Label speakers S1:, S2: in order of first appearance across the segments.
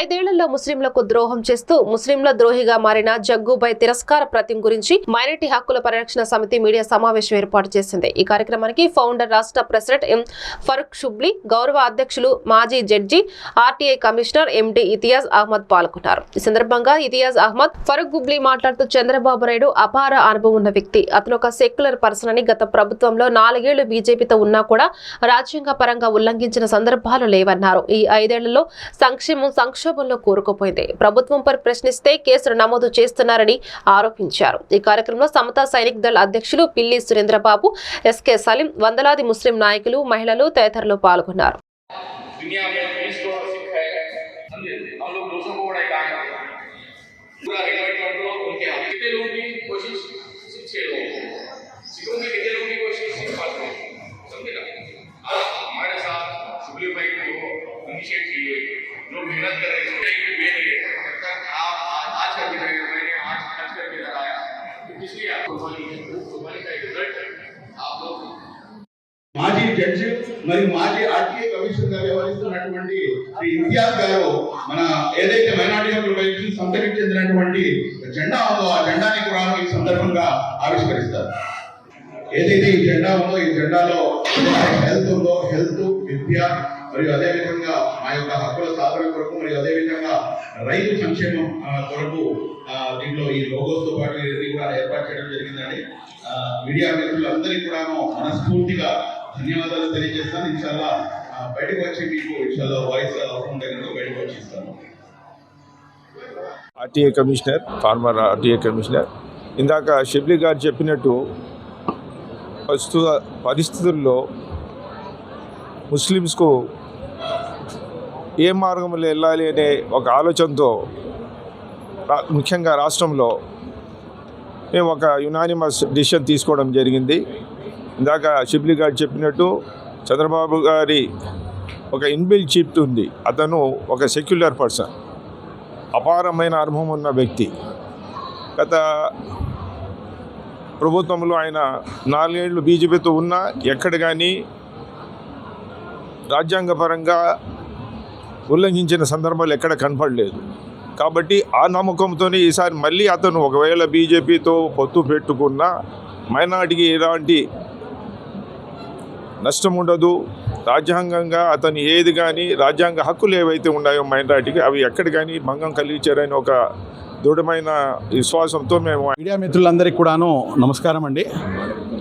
S1: ఐదేళ్ళలో ముస్లింలకు ద్రోహం చేస్తూ ముస్లింల ద్రోహిగా మారిన జగ్గుబై తిరస్కార ప్రతిం గురించి మైనార్టీ హక్కుల పరిరక్షణ సమితి మీడియా సమావేశం ఏర్పాటు చేసింది. ఈ కార్యక్రమానికి ఫౌండర్ రాష్ట్ర ప్రెసిడెంట్ ఎం. ఫరూక్ షుబ్లీ గౌరవ అధ్యక్షులు మాజీ judge RTI commissioner MD Imtiaz Ahmed పాల్గొన్నారు. ఈ సందర్భంగా ఇతియాజ్ అహ్మద్ ఫరూక్ గుబ్లీ మాట్లాడుతూ చంద్రబాబు నాయుడు అపార అనుభవం ఉన్న వ్యక్తి. అతను ఒక సెక్యులర్ పర్సన్ అని గత ప్రభుత్వంలో నాలుగేళ్ళు బీజేపీతో ఉన్నా కూడా రాజ్యాంగ పరంగా ఉల్లంఘించిన సందర్భాలు లేవన్నారు. ఈ ఐదేళ్ళలో సంక్షేమం సంక్షోభంలో కూరుకుపోయింది. ప్రభుత్వంపై ప్రశ్నిస్తే కేసులు నమోదు చేస్తున్నారని ఆరోపించారు. ఈ కార్యక్రమంలో సమతా సైనిక్ దళ అధ్యక్షులు పిల్లి సురేంద్రబాబు ఎస్కే సలీం వందలాది ముస్లిం నాయకులు మహిళలు తదితరులు పాల్గొన్నారు.
S2: మరి మరియు మాజీ ఆర్టీఐ కమిషనర్ వ్యవహరిస్తున్నటువంటి శ్రీ ఇంతియాజ్ గారు మన ఏదైతే మైనార్టీ హక్కుల సంస్థకి చెందినటువంటి జెండా ఉందో ఆ జెండాని కూడా ఈ సందర్భంగా ఆవిష్కరిస్తారు. ఏదైతే ఈ జెండా ఉందో ఈ జెండాలో హెల్త్ ఉందో హెల్త్ విద్య మరియు అదేవిధంగా మా యొక్క హక్కుల సాధన కొరకు మరియు అదే విధంగా రైతు సంక్షేమం కొరకు దీంట్లో ఈ లోగోస్తో పాటు ఇవన్నీ కూడా ఏర్పాటు చేయడం జరిగిందండి. మీడియా మిత్రులందరికీ కూడాను మనస్ఫూర్తిగా ధన్యవాదాలు తెలియజేస్తాను. ఇన్షాల్లా బయటకు వచ్చి మీకు ఇన్షాల్లా వాయిస్ అవసరం దగ్గర బయటకు వచ్చి ఇస్తాను.
S3: RTA commissioner former RTA commissioner ఇందాక షెబ్లీ గారు చెప్పినట్టు ప్రస్తుత పరిస్థితుల్లో ముస్లిమ్స్కు ఏ మార్గంలో వెళ్ళాలి అనే ఒక ఆలోచనతో ముఖ్యంగా రాష్ట్రంలో మేము ఒక యునానిమస్ డిసిషన్ తీసుకోవడం జరిగింది. ఇందాక షిబ్లీ గారు చెప్పినట్టు చంద్రబాబు గారి ఒక ఇన్బిల్ చిప్ ఉంది అతను ఒక సెక్యులర్ పర్సన్. అపారమైన అనుభవం ఉన్న వ్యక్తి. గత ప్రభుత్వంలో ఆయన నాలుగేళ్ళు బీజేపీతో ఉన్నా ఎక్కడ కానీ రాజ్యాంగపరంగా ఉల్లంఘించిన సందర్భాలు ఎక్కడ కనపడలేదు. కాబట్టి ఆ నమ్మకంతోనే ఈసారి మళ్ళీ అతను ఒకవేళ బీజేపీతో పొత్తు పెట్టుకున్న మైనార్టీకి ఎలాంటి నష్టం ఉండదు. రాజ్యాంగంగా అతని ఏది కానీ రాజ్యాంగ హక్కులు ఏవైతే ఉన్నాయో మైనార్టీకి అవి ఎక్కడ కానీ భంగం కలిగించారని ఒక దృఢమైన విశ్వాసంతో మేము
S4: మీడియా మిత్రులందరికీ కూడాను నమస్కారం అండి.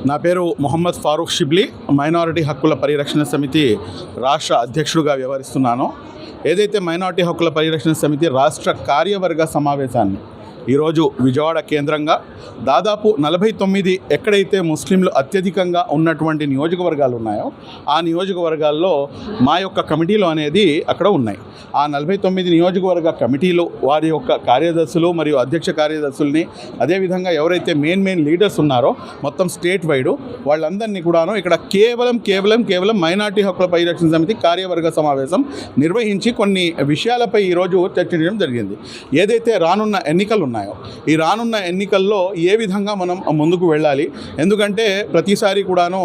S4: నా పేరు మొహమ్మద్ ఫారూక్ షిబ్లీ మైనారిటీ హక్కుల పరిరక్షణ సమితి రాష్ట్ర అధ్యక్షుడిగా వ్యవహరిస్తున్నాను. ఏదైతే మైనారిటీ హక్కుల పరిరక్షణ సమితి రాష్ట్ర కార్యవర్గ సమావేశాన్ని ఈరోజు విజయవాడ కేంద్రంగా దాదాపు నలభై తొమ్మిది ఎక్కడైతే ముస్లింలు అత్యధికంగా ఉన్నటువంటి నియోజకవర్గాలు ఉన్నాయో ఆ నియోజకవర్గాల్లో మా యొక్క కమిటీలు అనేది అక్కడ ఉన్నాయి. ఆ నలభై తొమ్మిది నియోజకవర్గ కమిటీలు వారి యొక్క కార్యదర్శులు మరియు అధ్యక్ష కార్యదర్శుల్ని అదేవిధంగా ఎవరైతే మెయిన్ మెయిన్ లీడర్స్ ఉన్నారో మొత్తం స్టేట్ వైడ్ వాళ్ళందరినీ కూడాను ఇక్కడ కేవలం కేవలం కేవలం మైనార్టీ హక్కుల పరిరక్షణ సమితి కార్యవర్గ సమావేశం నిర్వహించి కొన్ని విషయాలపై ఈరోజు చర్చించడం జరిగింది. ఏదైతే రానున్న ఎన్నికలు ఉన్నాయో ఈ రానున్న ఎన్నికల్లో ఏ విధంగా మనం ముందుకు వెళ్ళాలి? ఎందుకంటే ప్రతిసారి కూడాను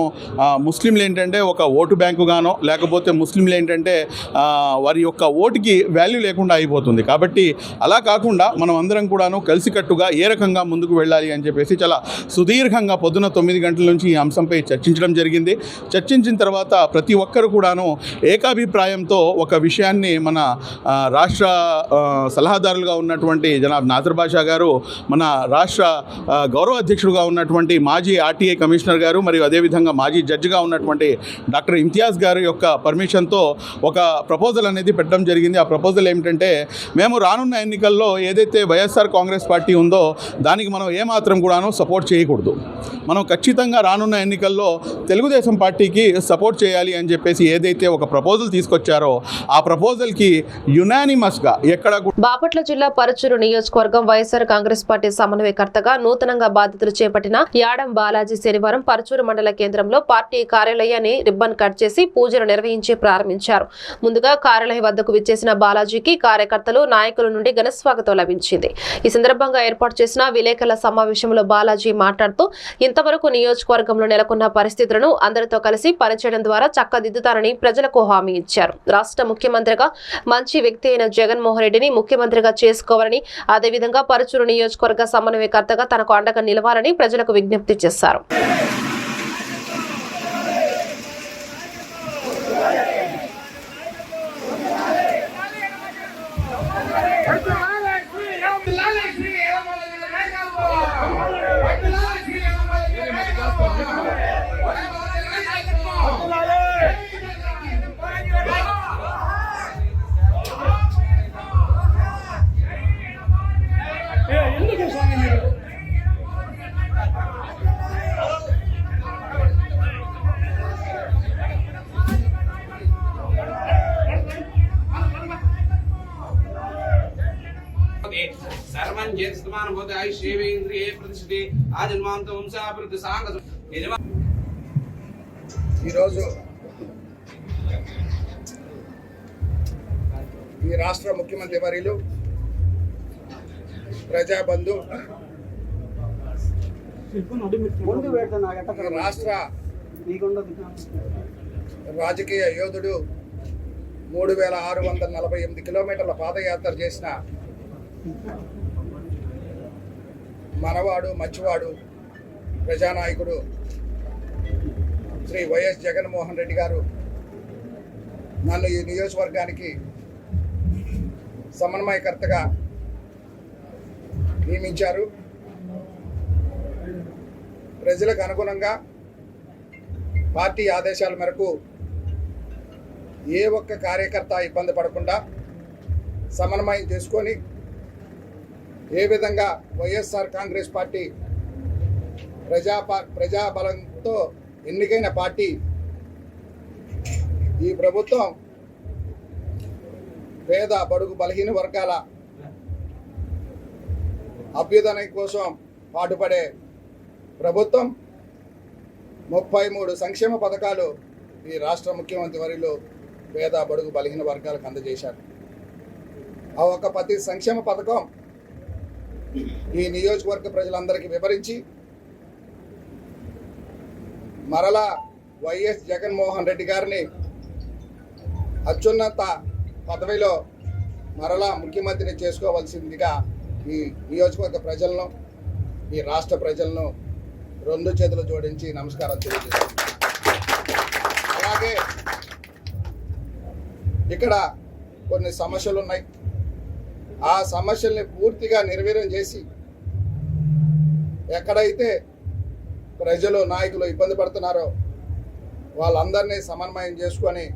S4: ముస్లింలు ఏంటంటే ఒక ఓటు బ్యాంకుగానో లేకపోతే ముస్లింలు ఏంటంటే వారి యొక్క ఓటుకి వాల్యూ లేకుండా అయిపోతుంది. కాబట్టి అలా కాకుండా మనం అందరం కూడాను కలిసికట్టుగా ఏ రకంగా ముందుకు వెళ్ళాలి అని చెప్పేసి చాలా సుదీర్ఘంగా పొద్దున తొమ్మిది గంటల నుంచి ఈ అంశంపై చర్చించడం జరిగింది. చర్చించిన తర్వాత ప్రతి ఒక్కరు కూడాను ఏకాభిప్రాయంతో ఒక విషయాన్ని మన రాష్ట్ర సలహాదారులుగా ఉన్నటువంటి జనాబ్ నాజర్ రాజా గారు మన రాష్ట్ర గౌరవ అధ్యక్షుడుగా ఉన్నటువంటి మాజీ ఆర్టీఐ కమిషనర్ గారు మరియు అదేవిధంగా మాజీ జడ్జిగా ఉన్నటువంటి డాక్టర్ ఇమ్తియాజ్ గారు యొక్క పర్మిషన్తో ఒక ప్రపోజల్ అనేది పెట్టడం జరిగింది. ఆ ప్రపోజల్ ఏమిటంటే మేము రానున్న ఎన్నికల్లో ఏదైతే వైఎస్ఆర్ కాంగ్రెస్ పార్టీ ఉందో దానికి మనం ఏమాత్రం కూడాను సపోర్ట్ చేయకూడదు. మనం ఖచ్చితంగా రానున్న ఎన్నికల్లో తెలుగుదేశం పార్టీకి సపోర్ట్ చేయాలి అని చెప్పేసి ఏదైతే ఒక ప్రపోజల్ తీసుకొచ్చారో ఆ ప్రపోజల్కి యునానిమస్గా ఎక్కడ
S1: బాపట్ల జిల్లా పరచూరు నియోజకవర్గం వైఎస్ వైఎస్ఆర్ కాంగ్రెస్ పార్టీ సమన్వయకర్తగా నూతనంగా బాధ్యతలు చేపట్టిన యాడం బాలాజీ శనివారం పరచూరు మండల కేంద్రంలో పార్టీ కార్యాలయాన్ని రిబ్బన్ కట్ చేసి పూజలు నిర్వహించి ప్రారంభించారు. ముందుగా కార్యాలయం వద్దకు విచ్చేసిన బాలాజీకి కార్యకర్తలు నాయకుల నుండి ఘనస్వాగతం లభించింది. ఈ సందర్భంగా ఏర్పాటు చేసిన విలేకరుల సమావేశంలో బాలాజీ మాట్లాడుతూ ఇంతవరకు నియోజకవర్గంలో నెలకొన్న పరిస్థితులను అందరితో కలిసి పనిచేయడం ద్వారా చక్కదిద్దుతారని ప్రజలకు హామీ ఇచ్చారు. రాష్ట్ర ముఖ్యమంత్రిగా మంచి వ్యక్తి అయిన జగన్మోహన్ రెడ్డిని ముఖ్యమంత్రిగా చేసుకోవాలని అదేవిధంగా పరచూరు నియోజకవర్గ సమన్వయకర్తగా తనకు అండగా నిలవాలని ప్రజలకు విజ్ఞప్తి చేశారు.
S5: చేతమాన పోతే ఆయుష్యేంద్రియ ప్రతిష్ఠి ఆ జన్మాంత వంశాభివృద్ధి సాంగ
S6: ఈరోజు ఈ రాష్ట్ర ముఖ్యమంత్రి వర్యులు ప్రజాబంధు రాష్ట్ర రాజకీయ యోధుడు మూడు వేల ఆరు వందల నలభై ఎనిమిది కిలోమీటర్ల పాదయాత్ర చేసిన మనవాడు మంచివాడు ప్రజానాయకుడు శ్రీ వైఎస్ జగన్మోహన్ రెడ్డి గారు నన్ను ఈ నియోజకవర్గానికి సమన్వయకర్తగా నియమించారు. ప్రజలకు అనుగుణంగా పార్టీ ఆదేశాల మేరకు ఏ ఒక్క కార్యకర్త ఇబ్బంది పడకుండా సమన్వయం చేసుకొని ఏ విధంగా వైఎస్ఆర్ కాంగ్రెస్ పార్టీ ప్రజా ప్రజాబలంతో ఎన్నికైన పార్టీ ఈ ప్రభుత్వం పేద బడుగు బలహీన వర్గాల అభ్యుదయం కోసం పాటుపడే ప్రభుత్వం ముప్పై మూడు సంక్షేమ పథకాలు ఈ రాష్ట్ర ముఖ్యమంత్రి వరిలో పేద బడుగు బలహీన వర్గాలకు అందజేశారు. ఆ ఒక్క ప్రతి సంక్షేమ పథకం ఈ నియోజకవర్గ ప్రజలందరికీ వివరించి మరలా వైఎస్ జగన్మోహన్ రెడ్డి గారిని అత్యున్నత పదవిలో మరలా ముఖ్యమంత్రిని చేసుకోవాల్సిందిగా ఈ నియోజకవర్గ ప్రజలను ఈ రాష్ట్ర ప్రజలను రెండు చేతులు జోడించి నమస్కారం తెలియజేస్తున్నాను. అలాగే ఇక్కడ కొన్ని సమస్యలు ఉన్నాయి ఆ సమస్యల్ని పూర్తిగా నిర్వీర్యం చేసి ఎక్కడైతే ప్రజలు నాయకులు ఇబ్బంది పడుతున్నారో వాళ్ళందరినీ సమన్వయం చేసుకొని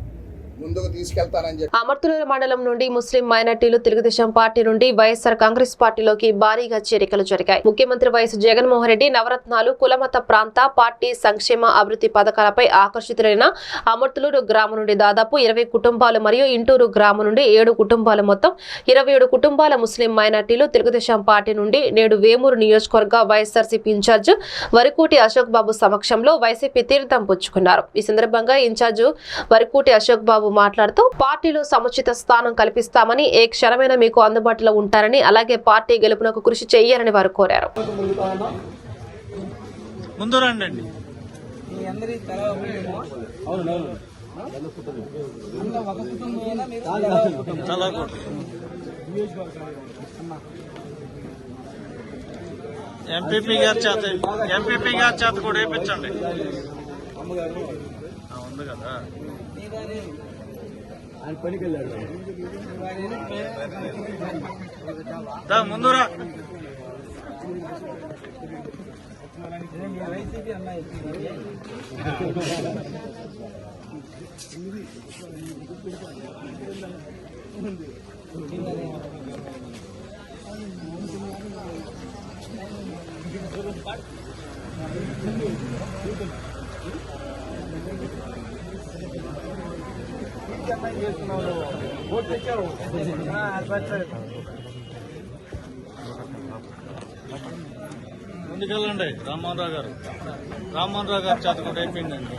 S6: ముందుకు తీసుకెళ్తానని చెప్పి.
S1: అమర్తులూరు మండలం నుండి ముస్లిం మైనార్టీలు తెలుగుదేశం పార్టీ నుండి వైఎస్ఆర్ కాంగ్రెస్ పార్టీలోకి భారీగా చేరికలు జరిగాయి. ముఖ్యమంత్రి వైఎస్ జగన్మోహన్ రెడ్డి నవరత్నాలు కులమత ప్రాంత పార్టీ సంక్షేమ అభివృద్ధి పథకాలపై ఆకర్షితులైన అమర్తులూరు గ్రామం నుండి దాదాపు ఇరవై కుటుంబాలు మరియు ఇంటూరు గ్రామం నుండి ఏడు కుటుంబాలు మొత్తం ఇరవై ఏడు కుటుంబాల ముస్లిం మైనార్టీలు తెలుగుదేశం పార్టీ నుండి నేడు వేమూరు నియోజకవర్గ వైఎస్ఆర్సీపీ ఇన్ఛార్జ్ వరికూటి అశోక్ బాబు సమక్షంలో వైసీపీ తీర్థం పుచ్చుకున్నారు. ఈ సందర్భంగా ఇన్ఛార్జ్ వరికూటి అశోక్ బాబు మాట్లాడుతూ పార్టీలో సముచిత స్థానం కల్పిస్తామని ఏ క్షణమైనా మీకు అందుబాటులో ఉంటారని అలాగే పార్టీ గెలుపునకు కృషి చేయాలని వారు కోరారు.
S7: ఎంపీపీ గారి చేత ఎంపీపీ గారి చేత కూడా వేయించండి. ఆ, ఉంది కదా. ఆయన పనికి వెళ్ళాడు. ముందురా. వైసీపీ అమ్మాయి చేసుకున్న వాళ్ళు తెచ్చారు? ముందుకెళ్ళండి రామ్మోహన్ రావు గారు. రామ్మోహన్ రావు గారు చేత కూడా అయిపోయిందండి.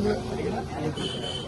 S1: خذ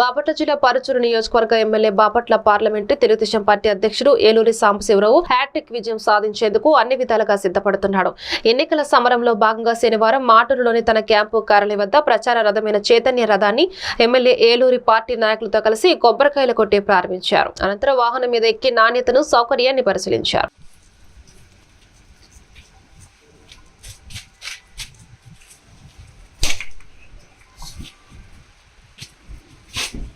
S1: బాపట్ల జిల్లా పరుచూరు నియోజకవర్గ MLA Bapatla parliament Telugu Desam party అధ్యక్షుడు ఏలూరి సాంబశివరావు హ్యాట్రిక్ విజయం సాధించేందుకు అన్ని విధాలుగా సిద్ధపడుతున్నాడు. ఎన్నికల సమరంలో భాగంగా శనివారం మాటూరులోని తన క్యాంపు కార్యాలయం వద్ద ప్రచార రథమైన చైతన్య రథాన్ని ఎమ్మెల్యే ఏలూరి పార్టీ నాయకులతో కలిసి కొబ్బరికాయలు కొట్టి ప్రారంభించారు. అనంతరం వాహనం మీద ఎక్కి నాణ్యతను సౌకర్యాన్ని పరిశీలించారు.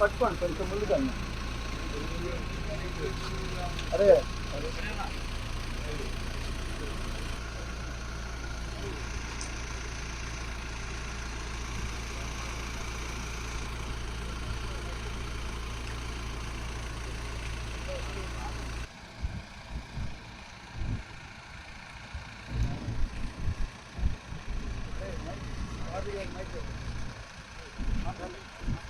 S7: పట్టుకోండి కొంచెం ముందుగా అదే Thank you.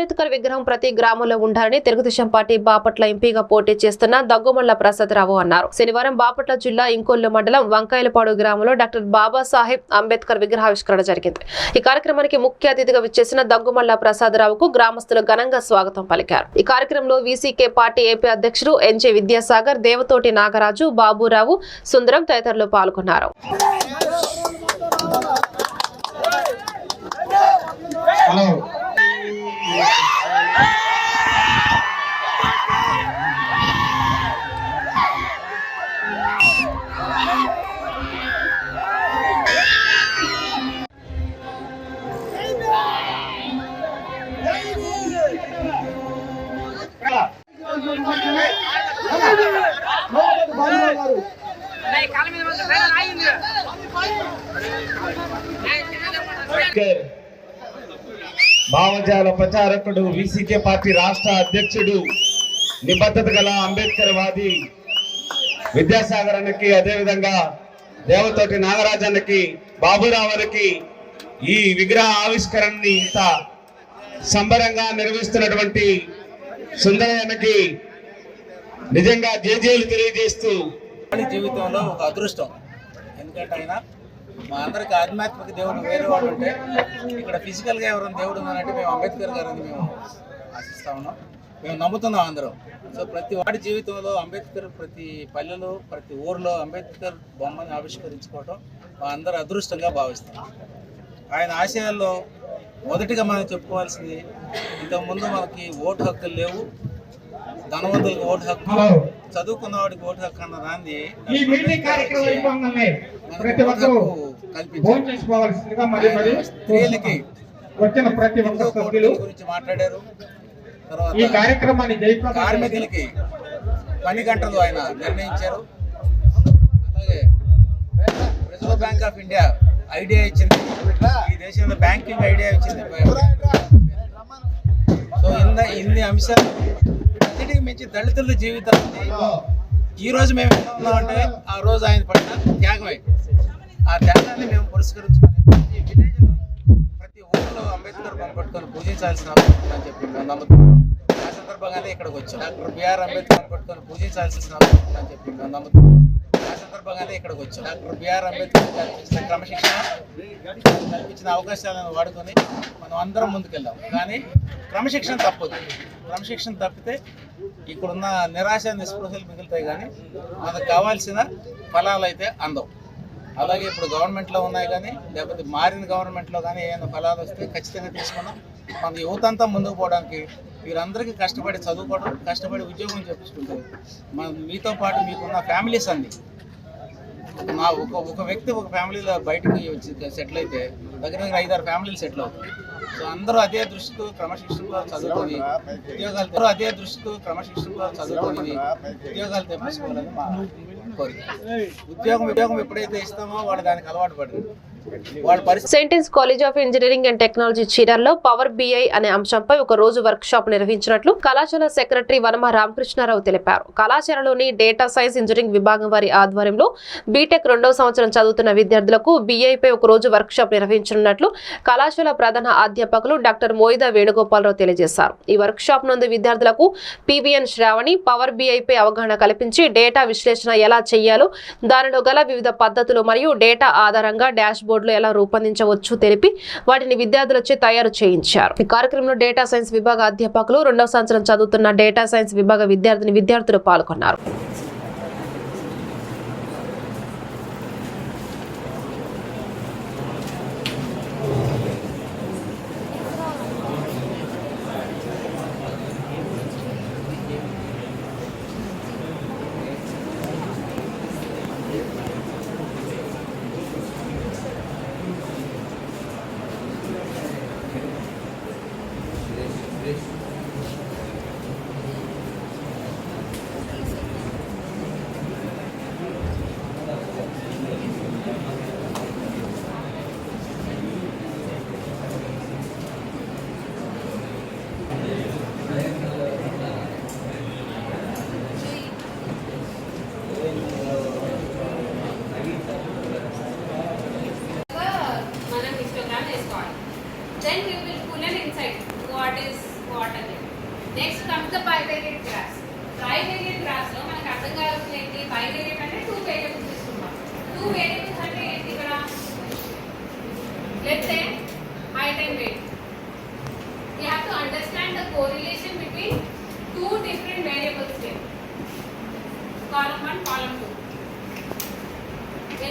S7: అంబేద్కర్ విగ్రహం ప్రతి గ్రామంలో ఉండాలని తెలుగుదేశం పార్టీ బాపట్ల ఎంపీగా పోటీ చేస్తున్న దగ్గుమల్ల ప్రసాదరావు అన్నారు. శనివారం బాపట్ల జిల్లా ఇంకొల్లు మండలం వంకాయలపాడు గ్రామంలో డాక్టర్ బాబాసాహెబ్ అంబేద్కర్ విగ్రహావిష్కరణ జరిగింది. ఈ కార్యక్రమానికి ముఖ్య అతిథిగా విచ్చేసిన దగ్గుమల్ల ప్రసాదరావుకు గ్రామస్తులు ఘనంగా స్వాగతం పలికారు. ఈ కార్యక్రమంలో వీసీకే పార్టీ ఏపీ అధ్యక్షుడు ఎన్జే విద్యాసాగర్ దేవతోటి నాగరాజు బాబురావు సుందరం తదితరులు పాల్గొన్నారు.
S8: Hello. ప్రచారకుడు విసికే పార్టీ రాష్ట్ర అధ్యక్షుడు నిబద్ధత గల అంబేద్కర్ వాది విద్యాసాగర్ అన్నకి అదేవిధంగా దేవతోటి నాగరాజన్నకి బాబురావులకి ఈ విగ్రహ ఆవిష్కరణని ఇంత
S9: సంబరంగా నిర్వహిస్తున్నటువంటి సుందరయ్యకి నిజంగా జేజేలు తెలియజేస్తూ
S10: జీవితంలో ఒక అదృష్టం. ఎందుకంటే ఆయన మా అందరికి ఆధ్యాత్మిక దేవుడు వేరే వాడు ఉంటే ఇక్కడ ఫిజికల్గా ఎవరైనా దేవుడు ఉన్నారంటే మేము అంబేద్కర్ గారిని మేము ఆశిస్తా ఉన్నాం. మేము నమ్ముతున్నాం అందరం. సో ప్రతి వాడి జీవితంలో అంబేద్కర్ ప్రతి పల్లెలో ప్రతి ఊర్లో అంబేద్కర్ బొమ్మని ఆవిష్కరించుకోవటం మా అందరూ అదృష్టంగా భావిస్తాం ఆయన ఆశయాల్లో మొదటిగా మనం చెప్పుకోవాల్సింది ఇంతకుముందు మనకి ఓటు హక్కులు లేవు ధనవంతులకు ఓటు హక్కు చదువుకున్న వాడికి ఓటు హక్కు అన్న దాన్ని
S11: ఈ
S10: స్త్రీలకి
S11: వచ్చిన ప్రతి ఒక్క సభ్యులు
S10: గురించి మాట్లాడారు?
S11: ఈ
S10: తర్వాత
S11: కార్యక్రమాన్ని జయప్రదం చేసి
S10: కార్మికులకి పని గంటలు ఆయన నిర్ణయించారు. అలాగే reserve bank of India idea ఇచ్చింది. ఈ దేశంలో బ్యాంకింగ్ ఐడియా ఇచ్చింది. సో ఇంద ఇన్ని అంశాలు అన్నిటికీ మించి దళితుల జీవితాన్ని ఈ రోజు మేము ఎలా ఉన్నామంటే ఆ రోజు ఆయన పడిన త్యాగమే ఆ త్యాగాన్ని మేము పురస్కరించుకొని ప్రతి విలేజ్లో ప్రతి ఊరిలో అంబేద్కర్ బొమ్మ పట్టుకొని పూజించాల్సిన అవసరం అని చెప్పి మేము నమ్ముతున్నాం. ఆ సందర్భంగానే ఇక్కడికి వచ్చాం. డాక్టర్ బిఆర్ అంబేద్కర్ పట్టుకొని పూజించాల్సిన అవసరం అని చెప్పి మేము నమ్ముతున్నాం. సందర్భంగానే ఇక్కడికి వచ్చాం డాక్టర్ బిఆర్ అంబేద్కర్ కల్పించిన క్రమశిక్షణ కల్పించిన అవకాశాలను వాడుకొని మనం అందరం ముందుకెళ్ళాం కానీ క్రమశిక్షణ తప్పదు. క్రమశిక్షణ తప్పితే ఇక్కడున్న నిరాశ నిస్పృహలు మిగులుతాయి కానీ మనకు కావాల్సిన ఫలాలు అయితే అందవు. అలాగే ఇప్పుడు గవర్నమెంట్లో ఉన్నాయి కానీ లేకపోతే మారిన గవర్నమెంట్లో కానీ ఏమైనా ఫలాలు వస్తే ఖచ్చితంగా తీసుకున్నాం. మన యువత అంతా ముందుకు పోవడానికి వీరందరికీ కష్టపడి చదువుకోవడం కష్టపడి ఉద్యోగం చేపించుకుంటే మన మీతో పాటు మీకున్న ఫ్యామిలీస్ అన్ని మా ఒక ఒక వ్యక్తి ఒక ఫ్యామిలీలో బయటకు వచ్చి సెటిల్ అయితే దగ్గర దగ్గర ఐదారు ఫ్యామిలీలు సెటిల్ అవుతాయి. సో అందరూ అదే దృష్టితో క్రమశిక్షణతో చదువుకొని ఉద్యోగాలు అదే దృష్టితో క్రమశిక్షణతో చదువుకొని ఉద్యోగాలు తెప్పించుకోవాలని మా కోరిక. ఉద్యోగం ఉద్యోగం ఎప్పుడైతే ఇస్తామో వాడు దానికి అలవాటు పడరు
S1: saint college of engineering and technology చీరాల్లో పవర్ బిఐ అనే అంశంపై ఒక రోజు వర్క్ షాప్ నిర్వహించినట్లు కళాశాల సెక్రటరీ వనమ రామకృష్ణారావు తెలిపారు. కళాశాలలోని డేటా సైన్స్ ఇంజనీరింగ్ విభాగం వారి ఆధ్వర్యంలో బీటెక్ రెండవ సంవత్సరం చదువుతున్న విద్యార్థులకు BI పై ఒక రోజు వర్క్ షాప్ నిర్వహించనున్నట్లు కళాశాల ప్రధాన అధ్యాపకులు డాక్టర్ మోయిదా వేణుగోపాలరావు తెలియజేశారు. ఈ వర్క్ షాప్ నందు విద్యార్థులకు పివిఎన్ శ్రావణి పవర్ BI పై అవగాహన కల్పించి డేటా విశ్లేషణ ఎలా చేయాలో దానిలో గల వివిధ పద్ధతులు మరియు డేటా ఆధారంగా డాష్ బోర్డులు ఎలా రూపొందించవచ్చు తెలిపి వాటిని విద్యార్థులచే తయారు చేయించారు. ఈ కార్యక్రమంలో డేటా సైన్స్ విభాగ అధ్యాపకులు రెండవ సంవత్సరం చదువుతున్న డేటా సైన్స్ విభాగ విద్యార్థిని విద్యార్థులు పాల్గొన్నారు.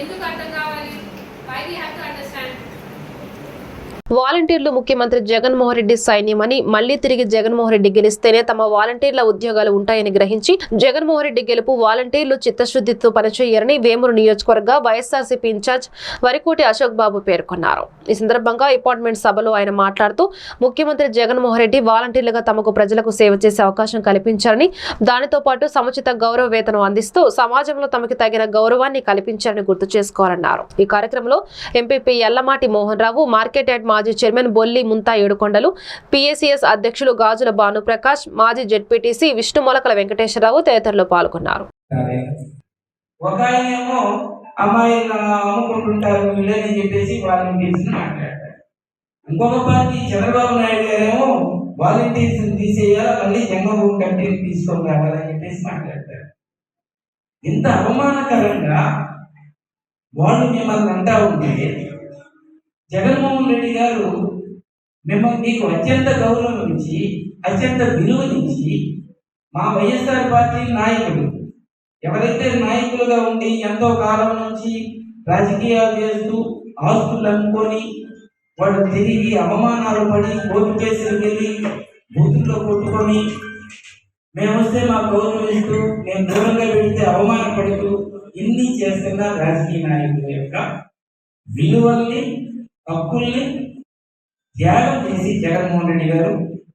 S12: ఎందుకు అర్థం కావాలి? Why we have to understand
S1: వాలంటీర్లు ముఖ్యమంత్రి జగన్మోహన్ రెడ్డి సైన్యమని మళ్ళీ తిరిగి జగన్మోహన్ రెడ్డి గెలిస్తేనే తమ వాలంటీర్ల ఉద్యోగాలు ఉంటాయని గ్రహించి జగన్మోహన్ రెడ్డి గెలుపు వాలంటీర్లు చిత్తశుద్ధితో పనిచేయరని వేమూరు నియోజకవర్గ వైఎస్ఆర్సీపీ ఇన్ఛార్జ్ వరికోటి అశోక్ బాబు పేర్కొన్నారు. ఈ సందర్భంగా అపార్ట్మెంట్ సభలో ఆయన మాట్లాడుతూ ముఖ్యమంత్రి జగన్మోహన్ రెడ్డి వాలంటీర్లుగా తమకు ప్రజలకు సేవ చేసే అవకాశం కల్పించారని దానితో పాటు సముచిత గౌరవ వేతనం అందిస్తూ సమాజంలో తమకు తగిన గౌరవాన్ని కల్పించారని గుర్తు చేసుకోవాలన్నారు. ఈ కార్యక్రమంలో MPP Ellamati Mohan Rao market yard మాజీ చైర్మన్ బొల్లి ముంతా ఏడుకొండలు పిఎస్సిఎస్ అధ్యక్షులు గాజుల భానుప్రకాష్ మాజీ జెడ్పీటీసీ విష్ణుమొలకల వెంకటేశ్వరరావు తదితరులు పాల్గొన్నారు.
S11: ఒక ఆయన అమ్మాయిలు అమ్ముకుంటుంటారు వీళ్ళని చెప్పేసి వాళ్ళని పిలిచి మాట్లాడతారు.
S13: ఇంకొక పార్టీ చంద్రబాబు నాయుడు గారేమో వాలంటీర్స్ తీసేయాలి మళ్ళీ జగన్మోహన్ కమిటీని తీసుకొని రావాలని చెప్పేసి మాట్లాడతారు. ఇంత అవమానకరంగా వాళ్ళు మిమ్మల్ని అంటా ఉంటే జగన్మోహన్ రెడ్డి గారు మిమ్మల్ని మీకు అత్యంత గౌరవం ఇచ్చి అత్యంత విలువనిచ్చి మా వైఎస్ఆర్ పార్టీ నాయకులు ఎవరైతే నాయకులుగా ఉండి ఎంతో కాలం నుంచి రాజకీయాలు చేస్తూ ఆస్తులు అమ్ముకొని వాళ్ళు తిరిగి అవమానాలు పడి కోర్టు కేసులు వెళ్ళి బూతుల్లో కొట్టుకొని మేము వస్తే మా గౌరవిస్తూ మేము దూరంగా పెడితే అవమానపడుతూ ఇన్ని చేస్తున్న రాజకీయ నాయకుల యొక్క విలువల్ని హక్కుల్ని త్యాగం చేసి జగన్మోహన్ రెడ్డి గారు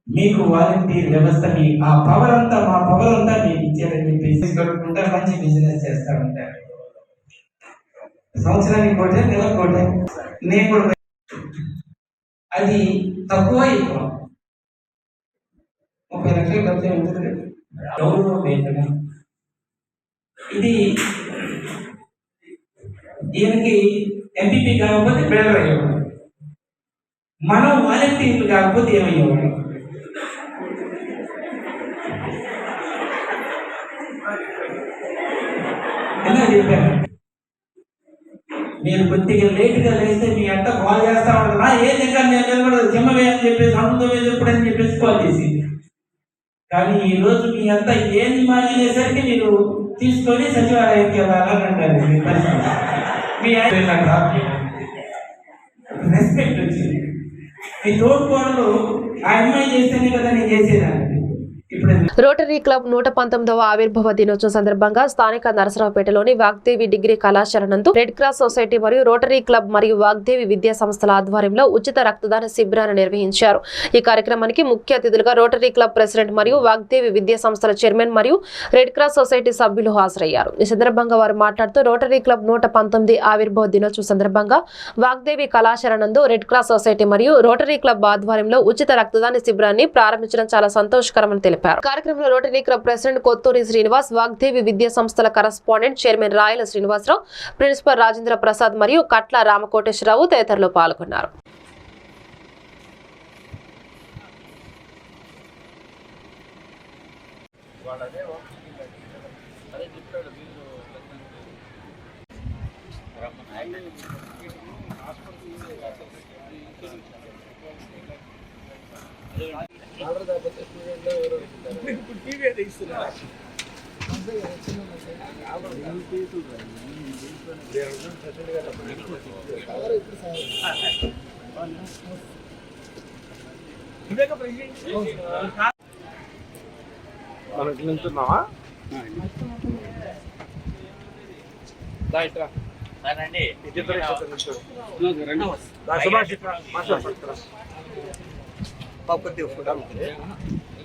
S13: మీకు వాలంటీర్ వ్యవస్థని ఆ పవర్ అంతా మా పవర్ అంతా మీకు ఇచ్చారని చెప్పేసి కట్టుకుంటా మంచి బిజినెస్ చేస్తా ఉంటారు. సంవత్సరానికి కోటే నెల కోటే. నేను కూడా అది తక్కువ ఎక్కువ. ముప్పై లక్షలు ఖర్చు ఉంటుంది గౌరవ వేతనం ఇది దీనికి ఎంపీపీ కాకపోతే బిల్డర్ అయ్యేవాడు. మనం వాలంటీర్లు కాకపోతే ఏమయ్యేవాడు? ఎలా చెప్పాను మీరు కొద్దిగా లేట్గా లేస్తే మీ అంట కాల్ చేస్తా ఉంటారా ఏ దగ్గర నేను నిలబడదు చెమ్మవే అని చెప్పేసి అమృతం మీద ఎప్పుడని చెప్పేసి కాల్ చేసింది. కానీ ఈ రోజు మీ అంతా ఏది మానేసరికి మీరు తీసుకొని సచివాలయానికి వెళ్ళాలని అంటారు. మీ పరిస్థితి. మీ రెస్పెక్ట్ వచ్చింది. మీ తోడుకోడలు ఆ అమ్మాయి చేస్తేనే కదా నేను చేసేదాన్ని.
S1: రోటరీ క్లబ్ నూట పంతొమ్మిదవ ఆవిర్భావ దినోత్సవం సందర్భంగా స్థానిక నరసరావుపేటలోని వాగ్దేవి డిగ్రీ కళాశాల నందు రెడ్ క్రాస్ సొసైటీ మరియు రోటరీ క్లబ్ మరియు వాగ్దేవి విద్యా సంస్థల ఆధ్వర్యంలో ఉచిత రక్తదాన శిబిరాన్ని నిర్వహించారు. ఈ కార్యక్రమానికి ముఖ్య అతిథులుగా రోటరీ క్లబ్ ప్రెసిడెంట్ మరియు వాగ్దేవి విద్యా సంస్థల చైర్మన్ మరియు రెడ్ క్రాస్ సొసైటీ సభ్యులు హాజరయ్యారు. ఈ సందర్భంగా వారు మాట్లాడుతూ రోటరీ క్లబ్ నూట పంతొమ్మిది ఆవిర్భావ దినోత్సవం సందర్భంగా వాగ్దేవి కళాశాల నందు రెడ్ క్రాస్ సొసైటీ మరియు రోటరీ క్లబ్ ఆధ్వర్యంలో ఉచిత రక్తదాన శిబిరాన్ని ప్రారంభించడం చాలా సంతోషకరమని తెలిపారు. కార్యక్రమంలో rotary club president Kotturi Srinivas Vagdevi విద్యా సంస్థల correspondent chairman Rayala Srinivasa Rao principal Rajendra Prasad మరియు కట్ల రామకోటేశ్వరరావు తదితరులు పాల్గొన్నారు.
S14: ನೀವೇ ಇದ್ದೀರಾ
S9: మనం ఇట్లా నిల్చున్నావా ఇట్లా. రండి. ఇద్దరు రండి. సుభాష్ ఇట్లా మాట్లాడుతున్నా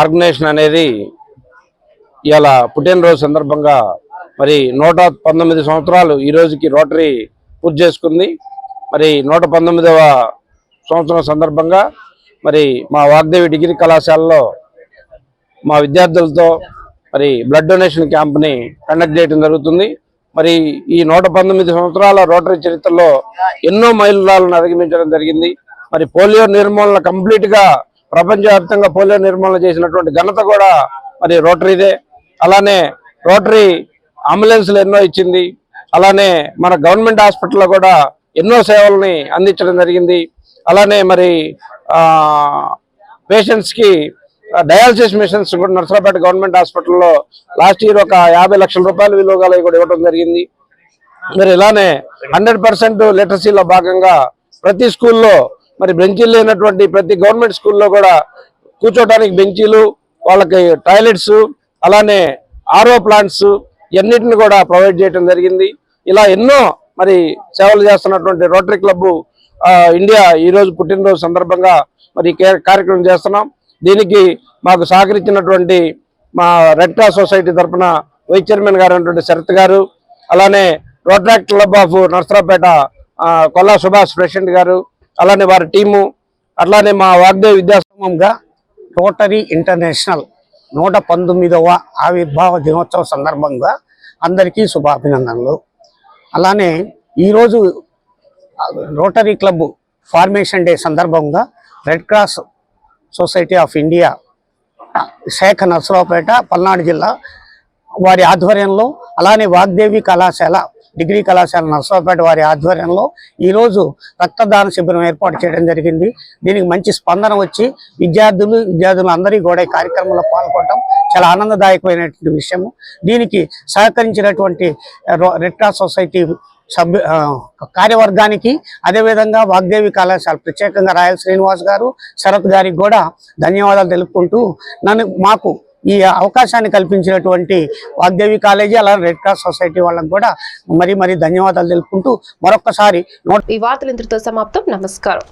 S9: ఆర్గనైజేషన్ అనేది ఇవాళ పుట్టినరోజు సందర్భంగా మరి నూట పంతొమ్మిది సంవత్సరాలు ఈ రోజుకి రోటరీ పూర్తి చేసుకుంది. మరి నూట పంతొమ్మిదవ సంవత్సరం సందర్భంగా మరి మా వాగ్దేవి డిగ్రీ కళాశాలలో మా విద్యార్థులతో మరి బ్లడ్ డొనేషన్ క్యాంప్ని కండక్ట్ చేయడం జరుగుతుంది. మరి ఈ నూట పంతొమ్మిది సంవత్సరాల రోటరీ చరిత్రలో ఎన్నో మైలురాలను అధిగమించడం జరిగింది. మరి పోలియో నిర్మూలన కంప్లీట్గా ప్రపంచవ్యాప్తంగా పోలియో నిర్మూలన చేసినటువంటి ఘనత కూడా మరి రోటరీదే అలానే రోటరీ అంబులెన్స్లు ఎన్నో ఇచ్చింది. అలానే మన గవర్నమెంట్ హాస్పిటల్లో కూడా ఎన్నో సేవల్ని అందించడం జరిగింది. అలానే మరి పేషెంట్స్కి డయాలసిస్ మిషన్స్ కూడా నర్సరాపేట గవర్నమెంట్ హాస్పిటల్లో లాస్ట్ ఇయర్ ఒక యాభై లక్షల రూపాయల విలువ కూడా ఇవ్వడం జరిగింది. మరి ఇలానే హండ్రెడ్ పర్సెంట్ లిటరసీలో భాగంగా ప్రతి స్కూల్లో మరి బెంచీలు లేనటువంటి ప్రతి గవర్నమెంట్ స్కూల్లో కూడా కూర్చోటానికి బెంచీలు వాళ్ళకి టాయిలెట్స్ అలానే ఆర్ఓ ప్లాంట్స్ ఇవన్నిటిని కూడా ప్రొవైడ్ చేయడం జరిగింది. ఇలా ఎన్నో మరి సేవలు చేస్తున్నటువంటి రోటరీ క్లబ్ ఇండియా ఈరోజు పుట్టినరోజు సందర్భంగా మరి కార్యక్రమం చేస్తున్నాం. దీనికి మాకు సహకరించినటువంటి మా రెడ్ క్రాస్ సొసైటీ తరఫున వైస్ చైర్మన్ గారు అయినటువంటి శరత్ గారు అలానే rotaract club of Narasaraopet Kolla Subhash president గారు అలానే వారి టీము అట్లానే మా వాగ్దేవ్ విద్యా
S15: రోటరీ ఇంటర్నేషనల్ నూట పంతొమ్మిదవ ఆవిర్భావ దినోత్సవ సందర్భంగా అందరికీ శుభాభినందనలు. అలానే ఈరోజు రోటరీ క్లబ్ ఫార్మేషన్ డే సందర్భంగా red cross society of India శాఖ నర్సరావుపేట పల్నాడు జిల్లా వారి ఆధ్వర్యంలో అలానే వాగ్దేవి కళాశాల డిగ్రీ కళాశాల నర్సరావుపేట వారి ఆధ్వర్యంలో ఈరోజు రక్తదాన శిబిరం ఏర్పాటు చేయడం జరిగింది. దీనికి మంచి స్పందన వచ్చి విద్యార్థులు విద్యార్థులు అందరి కూడా ఈ కార్యక్రమంలో పాల్గొనడం చాలా ఆనందదాయకమైనటువంటి విషయము. దీనికి సహకరించినటువంటి రో- రెడ్ క్రాస్ సొసైటీ సభ్యు కార్యవర్గానికి అదేవిధంగా వాగ్దేవి కళాశాల ప్రత్యేకంగా రాయల్ శ్రీనివాస్ గారు శరత్ గారికి కూడా ధన్యవాదాలు తెలుపుకుంటూ నన్ను మాకు ఈ అవకాశాన్ని కల్పించినటువంటి వాగ్దేవి కాలేజీ అలా రెడ్ క్రాస్ సొసైటీ వాళ్ళకి కూడా మరీ మరీ ధన్యవాదాలు తెలుపుకుంటూ మరొకసారి
S1: ఈ వార్తలు ఇంతటితో సమాప్తం. నమస్కారం.